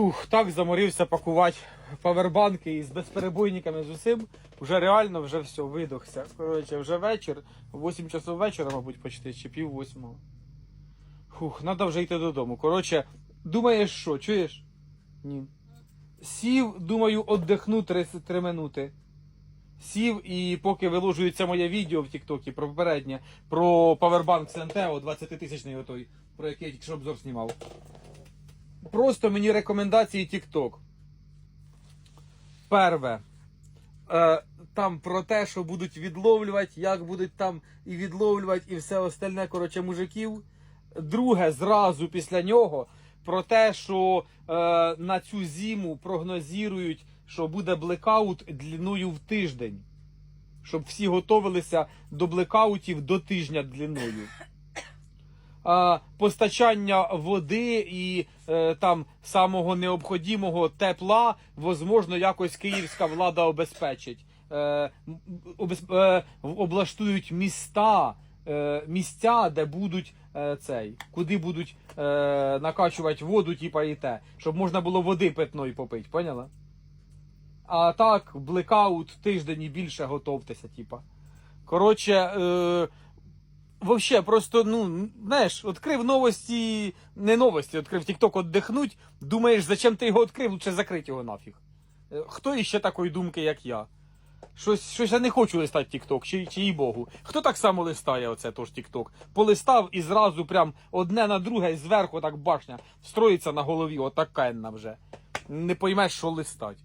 Фух, так заморився пакувати павербанки із безперебойниками з усім. Вже реально вже все, видохся. Коротше, вже вечір, 8 часов вечора, мабуть, почти, чи пів восьмого. Фух, треба вже йти додому. Коротше, думаєш що, чуєш? Ні. Сів, думаю, отдихну 33 минути. Сів і поки виложується моє відео в Тіктокі про попереднє, про павербанк Сентео 20 тисячний про який я тільки обзор знімав. Просто мені рекомендації TikTok. Перве. Е, там про те, що будуть відловлювати, як будуть там і відловлювати, і все остальне, коротше, мужиків. Друге, зразу після нього про те, що е, на цю зиму прогнозують, що буде блекаут длиною в тиждень. Щоб всі готовилися до блекаутів до тижня длиною а, постачання води і е, там самого необходимого тепла, возможно, якось київська влада обезпечить. Е, е, облаштують міста, місця, де будуть цей, куди будуть накачувати воду, типа і те, щоб можна було води питної попити, поняла? А так, блекаут тиждень і більше готовтеся, типа. Коротше, е, Вообще, просто, ну, знаєш, відкрив новості, не новості, відкрив TikTok отдихнуть, думаєш, зачем ти його відкрив, лучше закрити його нафіг. Хто іще такої думки, як я? Щось, щось я не хочу листати TikTok, чи, чи їй Богу. Хто так само листає оце тож TikTok? Полистав і зразу прям одне на друге зверху так башня встроїться на голові, отака вже. Не поймеш, що листать.